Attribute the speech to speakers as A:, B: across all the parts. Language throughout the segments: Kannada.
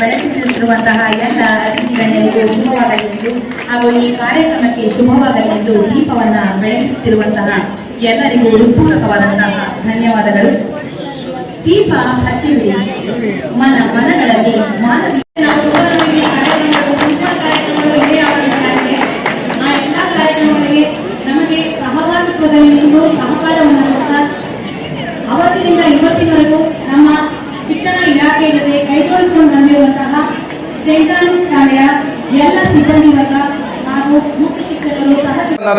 A: ಬೆಳೆಸುತ್ತಿರುವಂತಹ ಎಲ್ಲ ಅತಿಥಿಗಣ್ಯರಿಗೂ ಶುಭವಾಗಲೆಂದು ಹಾಗೂ ಈ ಕಾರ್ಯಕ್ರಮಕ್ಕೆ ಶುಭವಾಗಲೆಂದು ದೀಪವನ್ನ ಬೆಳಗಿಸುತ್ತಿರುವಂತಹ ಎಲ್ಲರಿಗೂ ಹೃತ್ಪೂರ್ವಕವಾದಂತಹ ಧನ್ಯವಾದಗಳು. ದೀಪ ಮನ ಮನಗಳಲ್ಲಿ ಮಾನವೀಯ ನಮಗೆ
B: ಸುವರ್ಣವಿಗೆ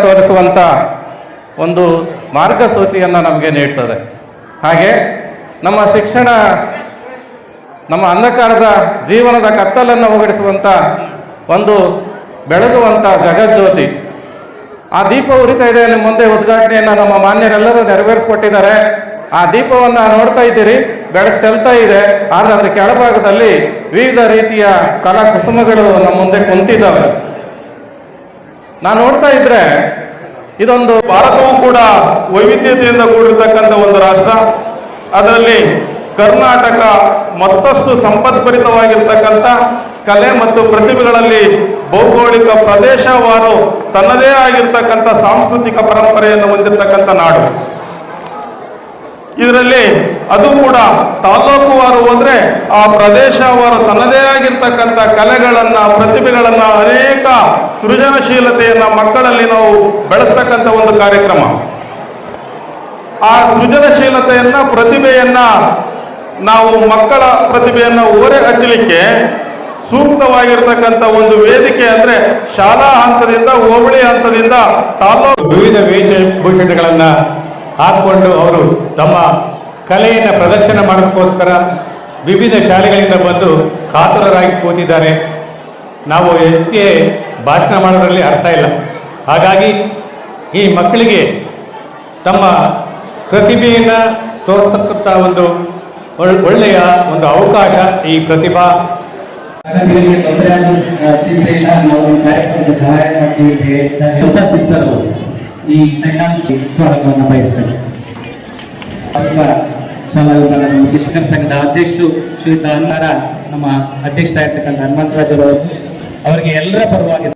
B: ತೋರಿಸುವಂಥ ಒಂದು ಮಾರ್ಗಸೂಚಿಯನ್ನು ನಮಗೆ ನೀಡ್ತದೆ. ಹಾಗೆ ನಮ್ಮ ಶಿಕ್ಷಣ, ನಮ್ಮ ಅಂಧಕಾರದ ಜೀವನದ ಕತ್ತಲನ್ನು ಹೋಗಡಿಸುವಂಥ ಒಂದು ಬೆಳಗುವಂಥ ಜಗಜ್ಯೋತಿ. ಆ ದೀಪ ಉರಿತಾ ಇದೆ ನಿಮ್ಮ ಮುಂದೆ ಉದ್ಘಾಟನೆಯನ್ನು ನಮ್ಮ ಮಾನ್ಯರೆಲ್ಲರೂ ನೆರವೇರಿಸಿಕೊಟ್ಟಿದ್ದಾರೆ. ಆ ದೀಪವನ್ನು ನೋಡ್ತಾ ಇದ್ದೀರಿ. ಬೆಳಕು ಚೆಲ್ತಾ ಇದೆ. ಆದರೆ ಅದರ ಕೆಳಭಾಗದಲ್ಲಿ ವಿವಿಧ ರೀತಿಯ ಕಲಾ ಕುಸುಮಗಳು ನಮ್ಮ ಮುಂದೆ ಕುಂತಿದ್ದಾವೆ. ನಾನು ನೋಡ್ತಾ ಇದ್ರೆ ಇದೊಂದು
C: ಭಾರತವೂ ಕೂಡ ವೈವಿಧ್ಯತೆಯಿಂದ ಕೂಡಿರ್ತಕ್ಕಂಥ ಒಂದು ರಾಷ್ಟ್ರ. ಅದರಲ್ಲಿ ಕರ್ನಾಟಕ ಮತ್ತಷ್ಟು ಸಂಪದ್ಭರಿತವಾಗಿರ್ತಕ್ಕಂಥ ಕಲೆ ಮತ್ತು ಪ್ರತಿಭೆಗಳಲ್ಲಿ ಭೌಗೋಳಿಕ ಪ್ರದೇಶವಾರು ತನ್ನದೇ ಆಗಿರ್ತಕ್ಕಂಥ ಸಾಂಸ್ಕೃತಿಕ ಪರಂಪರೆಯನ್ನು ಹೊಂದಿರತಕ್ಕಂಥ ನಾಡು. ಇದರಲ್ಲಿ ಅದು ಕೂಡ ತಾಲೂಕುವಾರು ಹೋದ್ರೆ ಆ ಪ್ರದೇಶವಾರು ತನ್ನದೇ ಆಗಿರ್ತಕ್ಕಂಥ ಕಲೆಗಳನ್ನ, ಪ್ರತಿಭೆಗಳನ್ನ, ಅನೇಕ ಸೃಜನಶೀಲತೆಯನ್ನ ಮಕ್ಕಳಲ್ಲಿ ನಾವು ಬೆಳೆಸ್ತಕ್ಕಂಥ ಒಂದು ಕಾರ್ಯಕ್ರಮ. ಆ ಸೃಜನಶೀಲತೆಯನ್ನ, ಪ್ರತಿಭೆಯನ್ನ ನಾವು ಮಕ್ಕಳ ಪ್ರತಿಭೆಯನ್ನ ಓರೆ ಹಚ್ಚಲಿಕ್ಕೆ ಸೂಕ್ತವಾಗಿರ್ತಕ್ಕಂಥ ಒಂದು ವೇದಿಕೆ ಅಂದ್ರೆ ಶಾಲಾ ಹಂತದಿಂದ ಹೋಬಳಿ ಹಂತದಿಂದ ತಾಲೂಕು
D: ವಿವಿಧ ವೇಷಭೂಷಣಗಳನ್ನು ಹಾಕಿಕೊಂಡು ಅವರು ತಮ್ಮ ಕಲೆಯನ್ನು ಪ್ರದರ್ಶನ ಮಾಡೋದಕ್ಕೋಸ್ಕರ ವಿವಿಧ ಶಾಲೆಗಳಿಂದ ಬಂದು ಕಾತುರರಾಗಿ ಕೂತಿದ್ದಾರೆ. ನಾವು ಹೆಚ್ಚಿಗೆ ಭಾಷಣ ಮಾಡೋದರಲ್ಲಿ ಅರ್ಥ ಇಲ್ಲ. ಹಾಗಾಗಿ ಈ ಮಕ್ಕಳಿಗೆ ತಮ್ಮ ಪ್ರತಿಭೆಯನ್ನು ತೋರಿಸ್ತಕ್ಕಂಥ ಒಂದು ಒಳ್- ಒಳ್ಳೆಯ ಒಂದು ಅವಕಾಶ ಈ ಪ್ರತಿಭಾ.
E: ಸಹಾಯ ಮಾಡ್ತೀವಿ ಸಿಸ್ಟರ್ ಈ ಸೆಂಟೆನ್ಸ್ ಸ್ವಾಗತವನ್ನು ನಮ್ಮ ಶಿಕ್ಷಕರ ಸಂಘದ ಅಧ್ಯಕ್ಷರು ಶ್ರೀಯುತ ಅನ್ನಾರ ನಮ್ಮ ಅಧ್ಯಕ್ಷರಾಗಿರ್ತಕ್ಕಂಥ ಅವರು. ಅವರಿಗೆ ಎಲ್ಲರ ಪರವಾಗಿ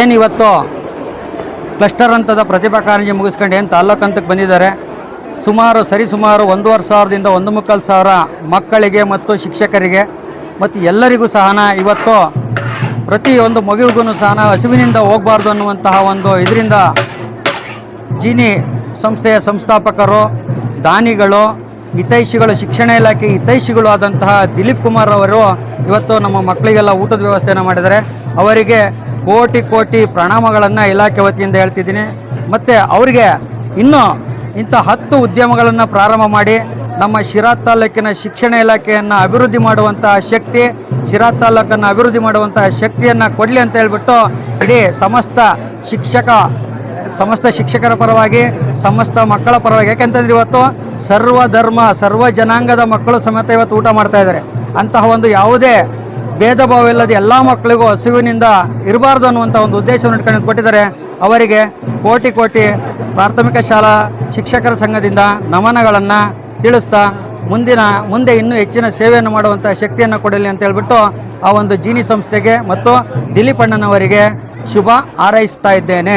F: ಏನಿವತ್ತು ಕ್ಲಸ್ಟರ್ ಹಂತದ ಪ್ರತಿಭಾ ಕಾರಂಜಿ ಮುಗಿಸ್ಕೊಂಡು ಏನು ತಾಲ್ಲೂಕು ಹಂತಕ್ಕೆ ಬಂದಿದ್ದಾರೆ? ಸುಮಾರು ಸರಿಸುಮಾರು ಒಂದೂವರೆ ಸಾವಿರದಿಂದ ಒಂದು ಮುಕ್ಕಾಲು ಸಾವಿರ ಮಕ್ಕಳಿಗೆ ಮತ್ತು ಶಿಕ್ಷಕರಿಗೆ ಮತ್ತು ಎಲ್ಲರಿಗೂ ಸಹನ. ಇವತ್ತು ಪ್ರತಿಯೊಂದು ಮಗುವಿಗೂ ಸಹನ. ಹಸಿವಿನಿಂದ ಹೋಗಬಾರ್ದು ಅನ್ನುವಂತಹ ಒಂದು ಇದರಿಂದ ಜೀನಿ ಸಂಸ್ಥೆಯ ಸಂಸ್ಥಾಪಕರು, ದಾನಿಗಳು, ಹಿತೈಷಿಗಳು, ಶಿಕ್ಷಣ ಇಲಾಖೆ ಹಿತೈಷಿಗಳು ಆದಂತಹ ದಿಲೀಪ್ ಕುಮಾರ್ ಅವರು ಇವತ್ತು ನಮ್ಮ ಮಕ್ಕಳಿಗೆಲ್ಲ ಊಟದ ವ್ಯವಸ್ಥೆಯನ್ನು ಮಾಡಿದ್ದಾರೆ. ಅವರಿಗೆ ಕೋಟಿ ಕೋಟಿ ಪ್ರಣಾಮಗಳನ್ನು ಇಲಾಖೆ ವತಿಯಿಂದ ಹೇಳ್ತಿದ್ದೀನಿ. ಮತ್ತು ಅವರಿಗೆ ಇನ್ನೂ ಇಂಥ ಹತ್ತು ಉದ್ಯಮಗಳನ್ನು ಪ್ರಾರಂಭ ಮಾಡಿ ನಮ್ಮ ಶಿರಾ ತಾಲೂಕಿನ ಶಿಕ್ಷಣ ಇಲಾಖೆಯನ್ನು ಅಭಿವೃದ್ಧಿ ಮಾಡುವಂತಹ ಶಕ್ತಿ, ಶಿರಾ ತಾಲೂಕನ್ನು ಅಭಿವೃದ್ಧಿ ಮಾಡುವಂತಹ ಶಕ್ತಿಯನ್ನು ಕೊಡಲಿ ಅಂತ ಹೇಳ್ಬಿಟ್ಟು ಇಡೀ ಸಮಸ್ತ ಶಿಕ್ಷಕ, ಸಮಸ್ತ ಶಿಕ್ಷಕರ ಪರವಾಗಿ, ಸಮಸ್ತ ಮಕ್ಕಳ ಪರವಾಗಿ. ಯಾಕೆಂತಂದ್ರೆ ಇವತ್ತು ಸರ್ವ ಧರ್ಮ ಸರ್ವ ಜನಾಂಗದ ಮಕ್ಕಳು ಸಮೇತ ಇವತ್ತು ಊಟ ಮಾಡ್ತಾ ಇದ್ದಾರೆ. ಅಂತಹ ಒಂದು ಯಾವುದೇ ಭೇದ ಭಾವ ಇಲ್ಲದ ಎಲ್ಲ ಮಕ್ಕಳಿಗೂ ಹಸಿವಿನಿಂದ ಇರಬಾರ್ದು ಅನ್ನುವಂಥ ಒಂದು ಉದ್ದೇಶವನ್ನು ಇಟ್ಕೊಂಡು ಕೊಟ್ಟಿದ್ದಾರೆ ಅವರಿಗೆ ಕೋಟಿ ಕೋಟಿ ಪ್ರಾಥಮಿಕ ಶಾಲಾ ಶಿಕ್ಷಕರ ಸಂಘದಿಂದ ನಮನಗಳನ್ನು ತಿಳಿಸ್ತಾ ಮುಂದಿನ, ಮುಂದೆ ಇನ್ನೂ ಹೆಚ್ಚಿನ ಸೇವೆಯನ್ನು ಮಾಡುವಂಥ ಶಕ್ತಿಯನ್ನು ಕೊಡಲಿ ಅಂತ ಹೇಳ್ಬಿಟ್ಟು ಆ ಒಂದು ಜೀನಿ ಸಂಸ್ಥೆಗೆ ಮತ್ತು ದಿಲೀಪ್ ಅಣ್ಣನವರಿಗೆ ಶುಭ ಹಾರೈಸ್ತಾ ಇದ್ದೇನೆ.